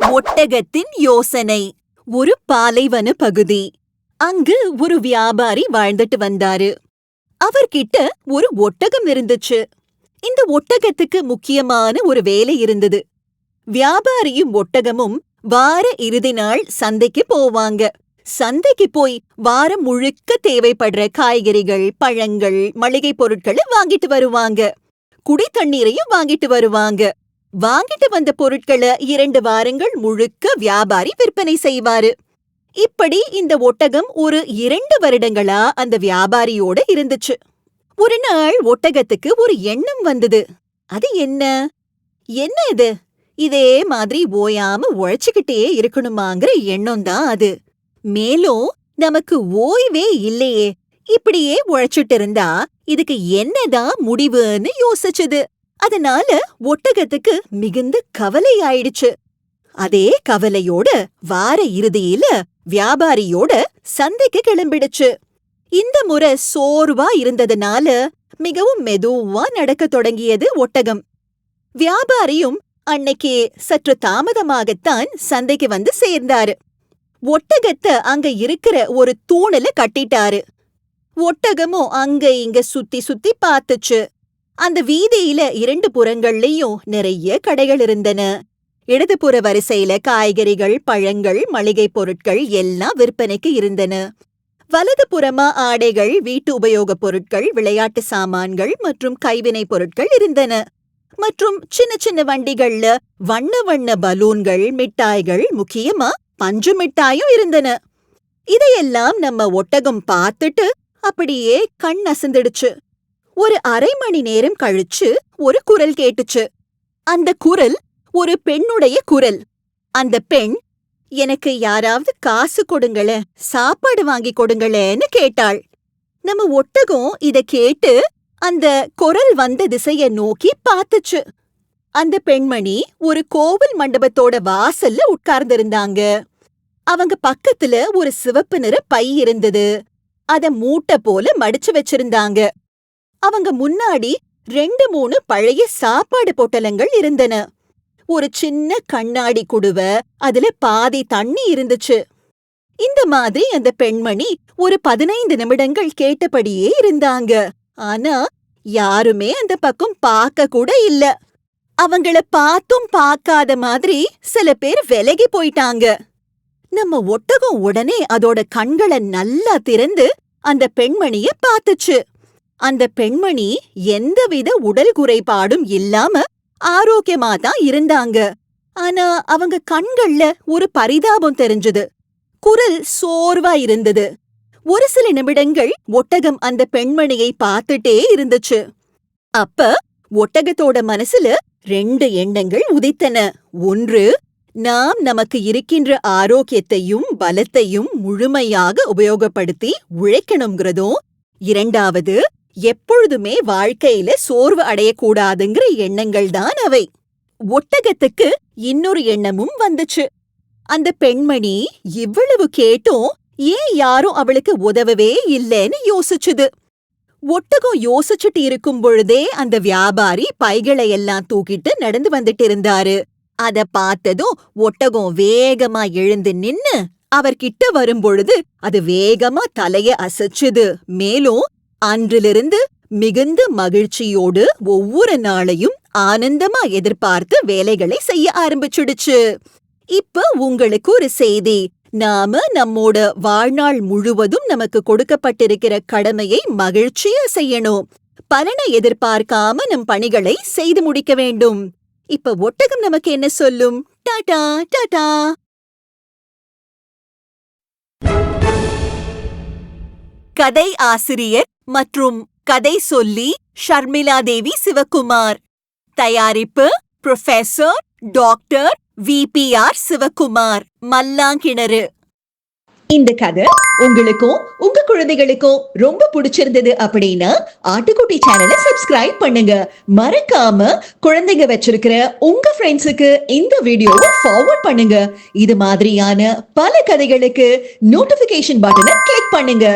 ஒட்டகத்தின் யோசனை. ஒரு பாலைவன பகுதி. அங்கு ஒரு வியாபாரி வாழ்ந்துட்டு வந்தாரு. அவர்கிட்ட ஒரு ஒட்டகம் இருந்துச்சு. இந்த ஒட்டகத்துக்கு முக்கியமான ஒரு வேலை இருந்தது. வியாபாரியும் ஒட்டகமும் வார இறுதி நாள் சந்தைக்கு போவாங்க. சந்தைக்கு போய் வாரம் முழுக்க தேவைப்படுற காய்கறிகள் பழங்கள் மளிகை பொருட்களை வாங்கிட்டு வருவாங்க. குடி தண்ணீரையும் வாங்கிட்டு வருவாங்க. வாங்கிட்டு வந்த பொருட்களை இரண்டு வாரங்கள் முழுக்க வியாபாரி விற்பனை செய்வாரு. இப்படி இந்த ஒட்டகம் ஒரு இரண்டு வருடங்களா அந்த வியாபாரியோட இருந்துச்சு. ஒரு நாள் ஒட்டகத்துக்கு ஒரு எண்ணம் வந்தது. அது என்ன? என்ன இது? இதே மாதிரி ஓயாம உழைச்சுக்கிட்டே இருக்கணுமாங்கிற எண்ணம் தான் அது. மேலும் நமக்கு ஓய்வே இல்லையே. இப்படியே உழைச்சிட்டு இருந்தா இதுக்கு என்னதான் முடிவுன்னு யோசிச்சது. அதனால ஒட்டகத்துக்கு மிகுந்த கவலை ஆயிடுச்சு அதே கவலையோட வார இறுதியில வியாபாரியோட சந்தைக்கு கிளம்பிடுச்சு. இந்த முறை சோர்வா இருந்ததுனால மிகவும் மெதுவா நடக்க தொடங்கியது ஒட்டகம். வியாபாரியும் அன்னைக்கு சற்று தாமதமாகத்தான் சந்தைக்கு வந்து சேர்ந்தாரு. ஒட்டகத்தை அங்க இருக்கிற ஒரு தூணுல கட்டிட்டாரு. ஒட்டகமும் அங்க இங்க சுத்தி சுத்தி பார்த்துச்சு. அந்த வீதியில இரண்டு புறங்கள்லயும் நிறைய கடைகள் இருந்தன. இடதுபுற வரிசையில காய்கறிகள் பழங்கள் மளிகை பொருட்கள் எல்லாம் விற்பனைக்கு இருந்தன. வலது புறமா ஆடைகள் வீட்டு உபயோகப் பொருட்கள் விளையாட்டு சாமான்கள் மற்றும் கைவினை பொருட்கள் இருந்தன. மற்றும் சின்ன சின்ன வண்டிகள்ல வண்ண வண்ண பலூன்கள் மிட்டாய்கள் முக்கியமா பஞ்சு மிட்டாயும் இருந்தன. இதையெல்லாம் நம்ம ஒட்டகம் பார்த்துட்டு அப்படியே கண் அசந்துடுச்சு. ஒரு அரை மணி நேரம் கழிச்சு ஒரு குரல் கேட்டுச்சு. அந்த குரல் ஒரு பெண்ணுடைய குரல். அந்த பெண் எனக்கு யாராவது காசு கொடுங்கள சாப்பாடு வாங்கி கொடுங்களேன்னு கேட்டாள். நம்ம ஒட்டகம் இத கேட்டு அந்த குரல் வந்த திசைய நோக்கி பார்த்துச்சு. அந்த பெண்மணி ஒரு கோவில் மண்டபத்தோட வாசல்ல உட்கார்ந்திருந்தாங்க. அவங்க பக்கத்துல ஒரு சிவப்பு நிற பை இருந்தது. அத மூட்டை போல மடிச்சு வச்சிருந்தாங்க. அவங்க முன்னாடி ரெண்டு மூணு பழைய சாப்பாடு பொட்டலங்கள் இருந்தன. ஒரு சின்ன கண்ணாடி குடுவ அதுல பாதி தண்ணி இருந்துச்சு. இந்த மாதிரி அந்த பெண்மணி ஒரு பதினைந்து நிமிடங்கள் கேட்டபடியே இருந்தாங்க. ஆனா யாருமே அந்த பக்கம் பார்க்க கூட இல்ல. அவங்கள பார்த்தும் பார்க்காத மாதிரி சில பேர் விலகி போயிட்டாங்க. நம்ம ஒட்டகம் உடனே அதோட கண்களை நல்லா திறந்து அந்த பெண்மணிய பார்த்துச்சு. அந்த பெண்மணி எந்தவித உடல் குறைபாடும் இல்லாம ஆரோக்கியமா தான் இருந்தாங்க. ஆனா அவங்க கண்கள்ல ஒரு பரிதாபம் தெரிஞ்சது. குரல் சோர்வா இருந்தது. ஒரு சில நிமிடங்கள் ஒட்டகம் அந்த பெண்மணியை பார்த்துட்டே இருந்துச்சு. அப்ப ஒட்டகத்தோட மனசுல ரெண்டு எண்ணங்கள் உதித்தன. ஒன்று நாம் நமக்கு இருக்கின்ற ஆரோக்கியத்தையும் பலத்தையும் முழுமையாக உபயோகப்படுத்தி உழைக்கணுங்கிறதும் இரண்டாவது எப்பொழுதுமே வாழ்க்கையில சோர்வு அடையக்கூடாதுங்கிற எண்ணங்கள் தான் அவை. ஒட்டகத்துக்கு இன்னொரு எண்ணமும் வந்துச்சு. அந்த பெண்மணி இவ்வளவு கேட்டும் ஏன் யாரும் அவளுக்கு உதவவே இல்லைன்னு யோசிச்சுது. ஒட்டகம் யோசிச்சுட்டு இருக்கும் பொழுதே அந்த வியாபாரி பைகளை எல்லாம் தூக்கிட்டு நடந்து வந்துட்டு இருந்தாரு. அத பார்த்ததும் ஒட்டகம் வேகமா எழுந்து நின்னு அவர்கிட்ட வரும்பொழுது அது வேகமா தலைய அசைச்சுது. மேலும் அன்றிலிருந்து மிகுந்த மகிழ்ச்சியோடு ஒவ்வொரு நாளையும் ஆனந்தமா எதிர்பார்த்து வேலைகளை செய்ய ஆரம்பிச்சுடுச்சு. இப்ப உங்களுக்கு ஒரு செய்தி. நாம நம்மோட வாழ்நாள் முழுவதும் நமக்கு கொடுக்கப்பட்டிருக்கிற கடமையை மகிழ்ச்சியா செய்யணும். பலனை எதிர்பார்க்காம நம் பணிகளை செய்து முடிக்க வேண்டும். இப்ப ஒட்டகம் நமக்கு என்ன சொல்லும்? டாடா டாடா. கதை ஆசிரியர் மற்றும் கதை சொல்லி ஷர்மிளா தேவி சிவகுமார். தயாரிப்பு professor doctor V P R Sivakumar Mallankinaru. இந்த கதை உங்களுக்கும் உங்க குழந்தைகளுக்கும் ரொம்ப பிடிச்சிருந்தது அப்படின்னா ஆட்டுக்குட்டி சேனலை சப்ஸ்கிரைப் பண்ணுங்க. மறக்காம குழந்தைங்க வச்சிருக்கிற உங்க ஃப்ரெண்ட்ஸுக்கு இந்த வீடியோவை ஃபார்வர்ட் பண்ணுங்க. இது மாதிரியான பல கதைகளுக்கு நோட்டிபிகேஷன் பட்டனை கிளிக் பண்ணுங்க.